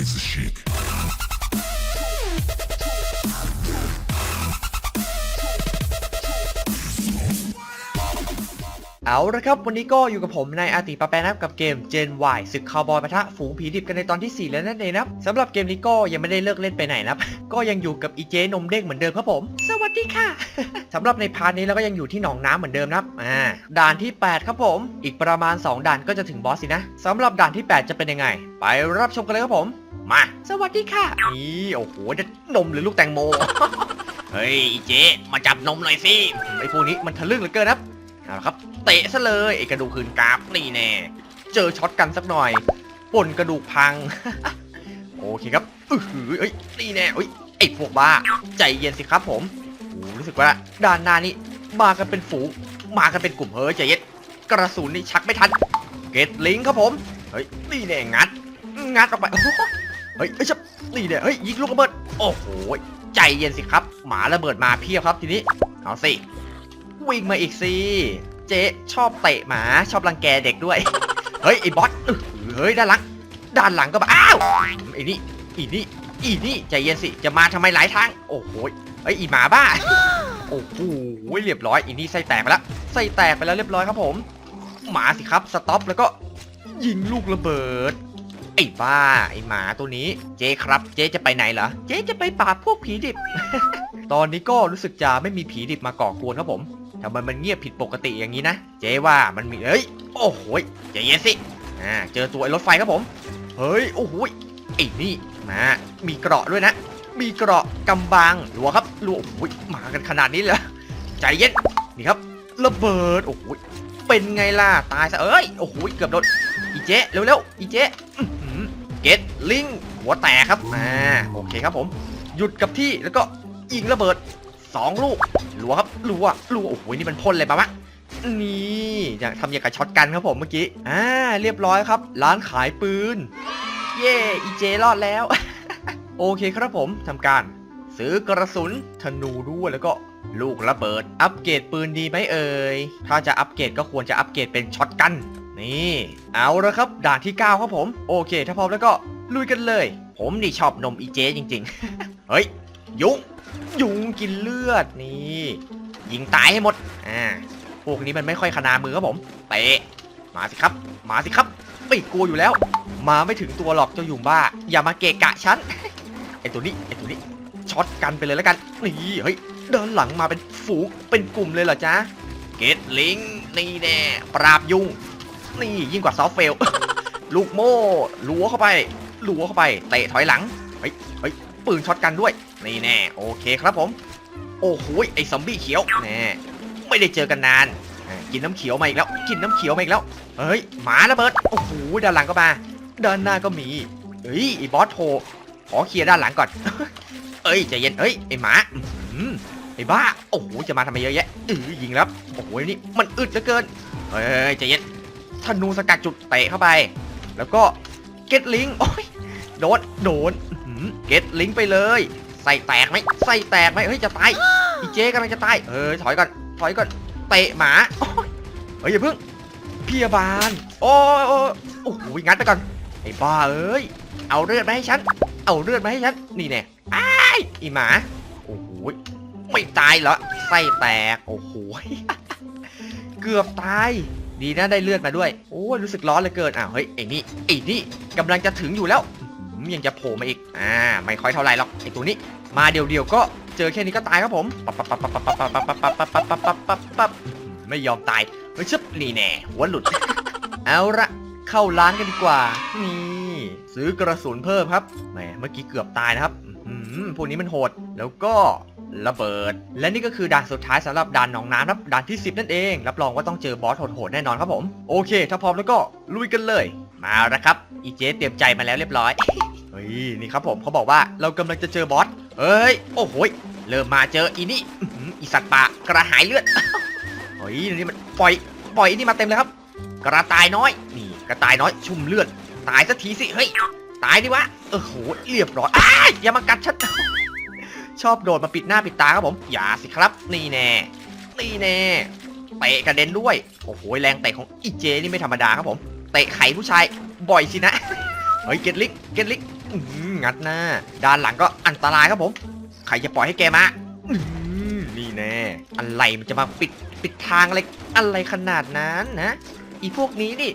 razor chic. เอาละครับ วันนี้ก็อยู่กับผมนายอาติปะแปนะครับกับเกม Gen Y ศึกคาวบอยปะทะฝูงผีดิบกันในตอนที่ 4 แล้วนั่นเองนะครับสำหรับเกมนี้ก็ยังไม่ได้เลิกเล่นไปไหนนะครับ ก็ยังอยู่กับอีเจนมเด้งเหมือนเดิมครับผม สวัสดีค่ะ สำหรับในพาร์ทนี้เราก็ยังอยู่ที่หนองน้ำเหมือนเดิมนะครับอ่าด่านที่ 8 ครับผม อีกประมาณ 2 ด่านก็จะถึงบอสสินะสำหรับด่านที่ 8 จะเป็นยังไง ไปรับชมกันเลยครับผม มา สวัสดีค่ะ นี่โอ้โหเด็ดนมหรือลูกแตงโม เฮ้ยอีเจ๊มาจับนมหน่อยสิไอ้พวกนี้มันทะลึ่งเหลือเกินครับเอาละครับ เตะซะเลยไอ้กระดูกคืนกราฟนี่แน่เจอช็อตกันสักหน่อยป่นกระดูกพัง โอเคครับอือหือเอ้ยนี่แน่เอ้ยไอ้พวกบ้า ใจเย็นสิครับผมโอ้รู้สึกว่าด้านหน้านี่มากันเป็นฝูงมากันเป็นกลุ่มเฮ้ยใจเย็นกระสุนนี่ชักไม่ทัน เกตลิงครับผม เฮ้ยนี่แน่งัด งัดออกไปโอ้โห เฮ้ยเอ้ยชับนี่แน่เฮ้ยยิงลูกระเบิดโอ้โหใจเย็นสิครับ หมาระเบิดมาเพียบครับทีนี้เอาสิวิ่งมาอีกสิเจ๊ชอบเตะหมาชอบรังแกเด็กด้วยเฮ้ยไอ้บอสเฮ้ยด้านหลังด้านหลังก็มาอ้าวไอ้นี่อีนี่อีนี่ใจเย็นสิจะมาทำไมหลายทางโอ้โหเฮ้ยอีหมาบ้าโอ้โหเรียบร้อยอีนี่ไส้แตกไปแล้วไส้แตกไปแล้วเรียบร้อยครับผม หมาสิครับสต็อปแล้วก็ยิงลูกระเบิด ไอ้บ้า ไอ้หมาตัวนี้ เจ๊ครับ เจ๊จะไปไหนเหรอ เจ๊จะไปปราบพวกผีดิบ ตอนนี้ก็รู้สึกจะไม่มีผีดิบมาก่อกวนครับผมทำไมมันเงียบผิดปกติอย่างนี้นะ เจ๊ว่ามันมีเฮ้ย โอ้โหยใจเย็นสิ อ่า เจอตัวไอ้รถไฟครับผม เฮ้ย โอ้โหไอ้นี่ มา มีเกราะด้วยนะ มีเกราะกำบังหลัวครับหลัวโอ้โหยมากันขนาดนี้เลยใจเย็น นี่ครับ ระเบิด โอ้โหเป็นไงล่ะ ตายซะ เอ้ย โอ้โหเกือบโดน อีเจ๊เร็วๆ อีเจ๊ เกตลิงหัวแตกครับอ่าโอเคครับผม หยุดกับที่แล้วก็ยิงระเบิดสองลูกรัวครับรัวรัวโอ้โหนี่มันพ่นอะไรมาวะนี่อยากทำอย่างกับช็อตกันครับผมเมื่อกี้อ่าเรียบร้อยครับ ร้านขายปืน เย่อีเจรอดแล้ว โอเคครับผมทำการซื้อกระสุนธนูด้วยแล้วก็ลูกระเบิด อัปเกรดปืนดีไหมเอ่ย ถ้าจะอัปเกรดก็ควรจะอัปเกรดเป็นช็อตกัน นี่ เอาละครับด่านที่ 9 ครับผม โอเค ถ้าพร้อมแล้วก็ลุยกันเลย ผมนี่ชอบนมอีเจจริง ๆ เฮ้ย ยุง ยุงกินเลือดนี่ยิงตายให้หมด อ่า พวกนี้มันไม่ค่อยขนามือครับผม เตะ มาสิครับ มาสิครับ ไม่กลัวอยู่แล้ว มาไม่ถึงตัวหรอกเจ้ายุงบ้า อย่ามาเกะกะฉัน ไอตัวนี้ ไอตัวนี้ ช็อตกันไปเลยแล้วกัน นี่ เฮ้ย เดินหลังมาเป็นฝูง เป็นกลุ่มเลยเหรอจ๊ะ เกตลิง นี่แน่ ปราบยุง นี่ยิ่งกว่าซอฟเฟล ลูกโม่ลัวเข้าไปลัวเข้าไปเตะถอยหลังเฮ้ยเฮ้ยปืนช็อตกันด้วย นี่แน่โอเคครับผม โอ้โหไอ้ซอมบี้เขียวแน่ไม่ได้เจอกันนานกินน้ำเขียวมาอีกแล้ว กินน้ำเขียวมาอีกแล้วเฮ้ยหมาระเบิดโอ้โหด้านหลังก็มาด้านหน้าก็มีเฮ้ยไอ้บอสโทขอเคลียร์ด้านหลังก่อน เอ้ยใจเย็นเฮ้ยไอ้หมาไอ้บ้า โอ้โห จะมาทำไมเยอะแยะเออยิงแล้ว โอ้โห นี่มันอึดเหลือเกินเฮ้ยใจเย็น ธนูสกัดจุดเตะเข้าไป แล้วก็เก็ตลิงโอ้ยโดนโดนเก็ตลิงไปเลย ใส่แตกไหมใส่แตกไหมเฮ้ยจะตายอีเจกำลังจะตายเออถอยก่อนถอยก่อนเตะหมาโอ้ยเฮ้ยอย่าเพิ่งพยาบาลโอ้โอ้โอ้โหงัดไปก่อนไอ้บ้าเอ้ยเอาเลือดมาให้ฉัน เอาเลือดมาให้ฉันนี่แน่อ้ายอีหมาโอ้โหไม่ตายเหรอไส้แตกโอ้โหเกือบตาย ดีนะได้เลือดมาด้วย โอ้ยรู้สึกร้อนเหลือเกินอ้าวเฮ้ยไอ้นี่ไอ้นี่กำลังจะถึงอยู่แล้วหือยังจะโผล่มาอีก อ่า ไม่ค่อยเท่าไหร่หรอกไอ้ตัวนี้ มาเดียวๆก็เจอแค่นี้ก็ตายครับผมปั๊บปั๊บปั๊บปั๊บปั๊บปั๊บปั๊บปั๊บปั๊บปั๊บปั๊บปั๊บปั๊บไม่ยอมตายเฮ้ยชึบนี่แน่หัวหลุด เอาละเข้าร้านกันดีกว่า นี่ ซื้อกระสุนเพิ่มครับ แหม เมื่อกี้เกือบตายนะครับอืมพวกนี้มันโหด แล้วก็ ระเบิด และนี่ก็คือด่านสุดท้ายสำหรับด่านหนองน้ำครับด่านที่ 10 นั่นเอง รับรองว่าต้องเจอบอสโหดๆแน่นอนครับผม โอเค ถ้าพร้อมแล้วก็ลุยกันเลย มาแล้วครับ อีเจเตรียมใจมาแล้วเรียบร้อย เฮ้ย นี่ครับผมเขาบอกว่าเรากำลังจะเจอบอส เฮ้ย โอ้โห เริ่มมาเจออีนี้อีสัตว์ป่ากระหายเลือด เฮ้ย นี่มันปล่อย ปล่อยอ้นี่มาเต็มเลยครับ กระต่ายน้อย นี่ กระต่ายน้อยชุ่มเลือด ตายสักทีสิ เฮ้ย ตายดิวะ เออโห เรียบร้อยอ้ายอย่ามากัดฉัน ชอบโดดมาปิดหน้าปิดตาครับผม อย่าสิครับ นี่แน่ นี่แน่ เตะกระเด็นด้วย โอ้โห แรงเตะของอีเจนี่ไม่ธรรมดาครับผม เตะไข่ผู้ชายบ่อยสินะ เฮ้ย เกตลิก เกตลิกงัดหน้า ด้านหลังก็อันตรายครับผม ใครจะปล่อยให้แกมานี่แน่ อะไรมันจะมาปิดปิดทางอะไรอะไรขนาดนั้นนะ อีพวกนี้นี่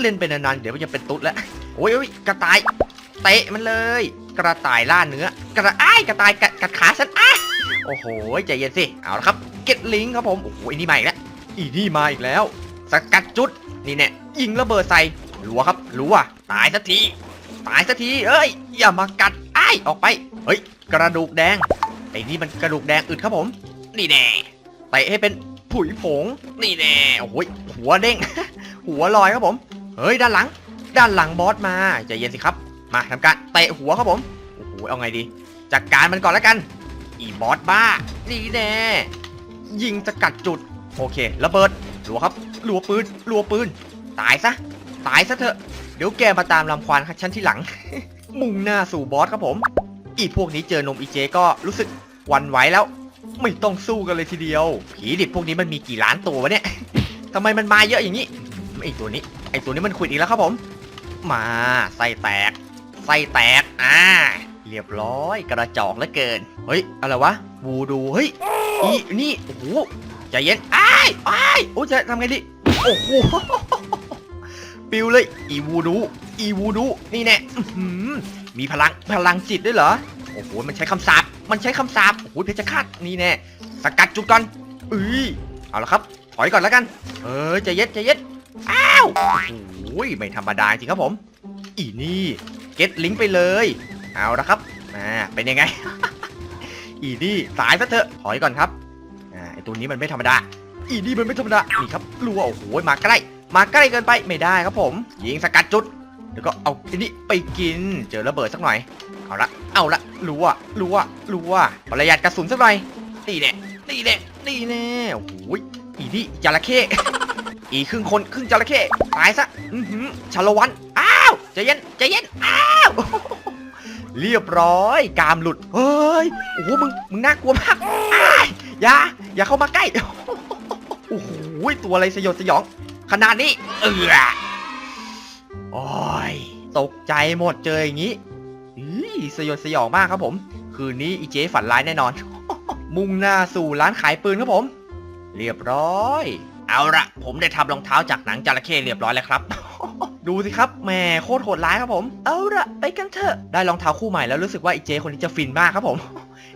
เล่นไปนานๆ เดี๋ยวมันจะเป็นตุ๊ดแล้ว โอ้ยโอ้ยกระต่าย เตะมันเลย กระต่ายล่าเนื้อ กระอ้ายกระต่ายกัดกัดขาฉันอ้าโอ้โหใจเย็นสิเอาละครับเก็ตลิงครับผมโอ้โหอันนี้มาอีกแล้วอีนี่มาอีกแล้ว สกัดจุดนี่เนี่ยยิงระเบิดใส่รัวครับรัวตายสักทีตายสักทีเอ้ยอย่ามากัดอ้ายออกไปเฮ้ยกระดูกแดงไอ้นี่มันกระดูกแดงอึดครับผม นี่แน่เตะให้เป็นผุยผงนี่แน่โอ้โหหัวเด้ง หัวลอยครับผม เฮ้ยด้านหลัง ด้านหลังบอสมาใจเย็นสิครับ มาทำการเตะหัวครับผม โอ้โห เอาไงดี จัดการมันก่อนแล้วกัน อีบอสบ้า นี่แน่ ยิงสกัดจุด โอเค ระเบิดรัวครับรัวปืนรัวปืน ตายซะ ตายซะเถอะ เดี๋ยวแกมาตามลำควานฉันที่หลัง มุ่งหน้าสู่บอสครับผม อีพวกนี้เจอนมอีเจก็รู้สึกวันไหวแล้ว ไม่ต้องสู้กันเลยทีเดียว ผีดิบพวกนี้มันมีกี่ล้านตัววะเนี่ยทำไมมันมาเยอะอย่างนี้ไอตัวนี้ ไอตัวนี้มันขุดอีกแล้วครับผม มาไส้แตก ไส้แตก อ่า เรียบร้อยกระจอกเหลือเกิน เฮ้ย อะไรวะวูดู เฮ้ย อี นี่ โอ้โหใจเย็นอ้ายอ้ายโอ้จะทำไงดีโอ้โห ปิวเลย อีวูดู อีวูดู นี่แน่อื้อหือมีพลัง พลังจิตด้วยเหรอ โอ้โห มันใช้คำสาปมันใช้คำสาปโอ้โห เพชรฆาต นี่แน่ สกัดจุดก่อนเอ้ย เอาละครับ ถอยก่อนแล้วกัน เออใจเย็นใจเย็นอ้าว โอ้ยไม่ธรรมดาจริงครับผม อีนี่ เก็ตลิงไปเลย เอาละครับอ่าเป็นยังไง อีนี่สายซะเถอะถอยก่อนครับอ่าไอตัวนี้มันไม่ธรรมดา อีนี่มันไม่ธรรมดานี่ครับรัวโอ้โหมาใกล้ มาใกล้เกินไปไม่ได้ครับผม ยิงสกัดจุดแล้วก็เอาไอ้นี่ไปกินเจอระเบิดสักหน่อยเอาละเอาละรัวรัวรัวประหยัดกระสุนสักหน่อยนี่แน่นี่แน่นี่แน่โอ้โหอีนี่จระเข้อีครึ่งคนครึ่งจระเข้ตายซะอือหือชาละวัน ใจเย็น อ้าว เรียบร้อย กามหลุด เฮ้ย โอ้โห มึง มึงน่ากลัวมากอ้ายอย่า อย่าเข้ามาใกล้ โอ้โห ตัวอะไรสยดสยอง ขนาดนี้ เออโอ้ย ตกใจหมดเจออย่างนี้อีสยดสยองมากครับผม คืนนี้อีเจ๊ฝันร้ายแน่นอน มุ่งหน้าสู่ร้านขายปืนครับผม เรียบร้อย เอาละผมได้ทำรองเท้าจากหนังจระเข้เรียบร้อยแล้วครับ ดูสิครับแหม่โคตรโหดร้ายครับผม เอาละไปกันเถอะได้รองเท้าคู่ใหม่แล้วรู้สึกว่าอีเจคนนี้จะฟินมากครับผม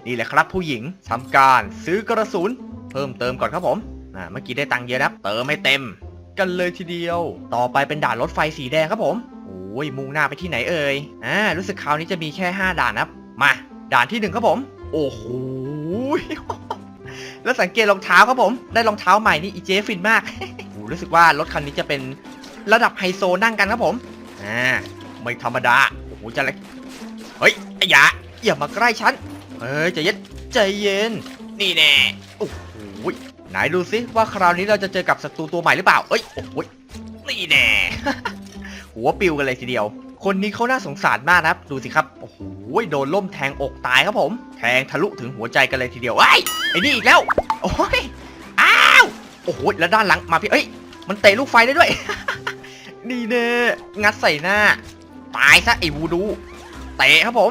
นี่แหละครับผู้หญิงทำการซื้อกระสุนเพิ่มเติมก่อนครับผมอ่าเมื่อกี้ได้ตังค์เยอะนะเติมไม่เต็ม กันเลยทีเดียว ต่อไปเป็นด่านรถไฟสีแดงครับผมโอ้ยมุ่งหน้าไปที่ไหนเอ่ยอ่ารู้สึกคราวนี้จะมีแค่ 5 ด่านนะมาด่านที่หนึ่งครับผม โอ้โหแล้วสังเกตรองเท้าครับผม ได้รองเท้าใหม่นี่อีเจฟินมากโอ้รู้สึกว่ารถคันนี้จะเป็น ระดับไฮโซนั่งกันครับผมอ่าไม่ธรรมดาโอ้โหจะอะไรเฮ้ยอ้หยาอย่ามาใกล้ฉันเฮ้ยใจเย็นใจเย็น นี่แน่โอ้โหไหนดูซิว่าคราวนี้เราจะเจอกับศัตรูตัวใหม่หรือเปล่าเอ้ยโอ้โหนี่แน่หัวปิวกันเลยทีเดียว คนนี้เขาน่าสงสารมากนะครับ ดูสิครับโอ้โหโดนล่มแทงอกตายครับผม แทงทะลุถึงหัวใจกันเลยทีเดียวไอ้ไอ้นี่อีกแล้วโอ้ยอ้าวโอ้โหแล้วด้านหลังมาพี่เอ้ยมันเตะลูกไฟได้ด้วย นี่เน่งัดใส่หน้า ตายซะไอ้วูดูเตะครับผม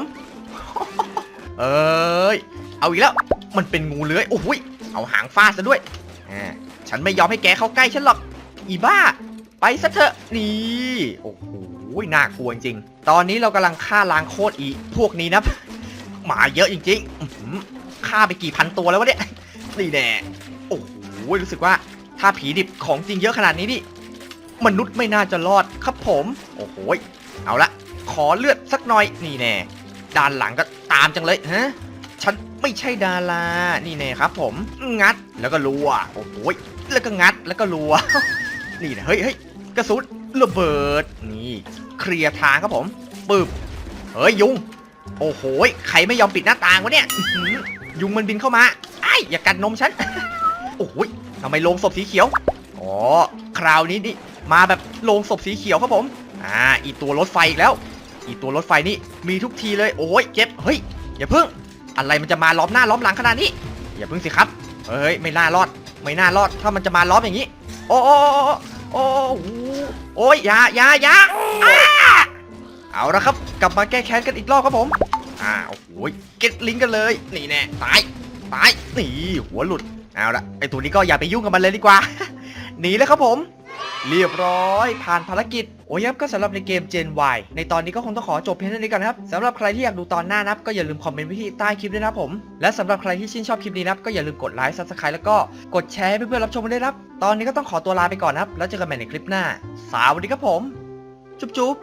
เอ้ย เอาอีกแล้ว มันเป็นงูเลื้อยโอ้โหยเอาหางฟาดซะด้วยอ่าฉันไม่ยอมให้แกเข้าใกล้ฉันหรอก อีบ้า ไปซะเถอะ นี่ โอ้โห น่ากลัวจริง ตอนนี้เรากำลังฆ่าล้างโคตรอีพวกนี้นะ หมาเยอะจริงๆฆ่าไปกี่พันตัวแล้ววะเนี่ย นี่แน่ โอ้โห รู้สึกว่าถ้าผีดิบของจริงเยอะขนาดนี้นี่ มนุษย์ไม่น่าจะรอดครับผม โอ้โหเอาละ ขอเลือดสักหน่อยนี่แน่ด้านหลังก็ตามจังเลยฮะฉันไม่ใช่ดารานี่แน่ครับ ผมงัดแล้วก็รัวโอ้โหแล้วก็งัดแล้วก็รัว นี่นะเฮ้ยเฮ้ยกระสุนระเบิดนี่ เคลียร์ทางครับผมปึ๊บเฮ้ยยุง โอ้โหใครไม่ยอมปิดหน้าต่างวะเนี่ยยุงมันบินเข้ามาไอ้อย่ากัดนมฉันโอ้โหทำไมโลงศพสีเขียวอ๋อคราวนี้นี่ มาแบบโลงศพสีเขียวครับผม อ่า อีตัวรถไฟอีกแล้ว อีตัวรถไฟนี่มีทุกทีเลย โอ้ยเจ็บ เฮ้ย อย่าเพึ่ง อะไรมันจะมาล้อมหน้าล้อมหลังขนาดนี้ อย่าเพึ่งสิครับ เฮ้ย ไม่น่ารอด ไม่น่ารอด ถ้ามันจะมาล้อมอย่างนี้ โอ้โอ้โอ้โอ้ยอย่าอย่าอย่าเอาละครับ กลับมาแก้แค้นกันอีกรอบครับผม อ่า โอ้โหเก็ตลิงก์กันเลย นี่แน่ ตาย ตาย นี่ หัวหลุด เอาละไอตัวนี้ก็อย่าไปยุ่งกับมันเลยดีกว่า หนีเลยครับผม เรียบร้อย ผ่านภารกิจ โอ้ยับก็สำหรับในเกม Gen Y ในตอนนี้ก็คงต้องขอจบเพียงเท่านี้ก่อนนะครับสำหรับใครที่อยากดูตอนหน้านับก็อย่าลืมคอมเมนต์ไว้ที่ใต้คลิปด้วยนะผม และสำหรับใครที่ชื่นชอบคลิปนี้นับก็อย่าลืมกดไลค์ซับสไครต์แล้วก็กดแชร์ให้เพื่อนๆรับชมด้วยครับ ตอนนี้ก็ต้องขอตัวลาไปก่อนนะครับ แล้วเจอกันใหม่ในคลิปหน้า สวัสดีครับผม จุ๊บจุ๊บ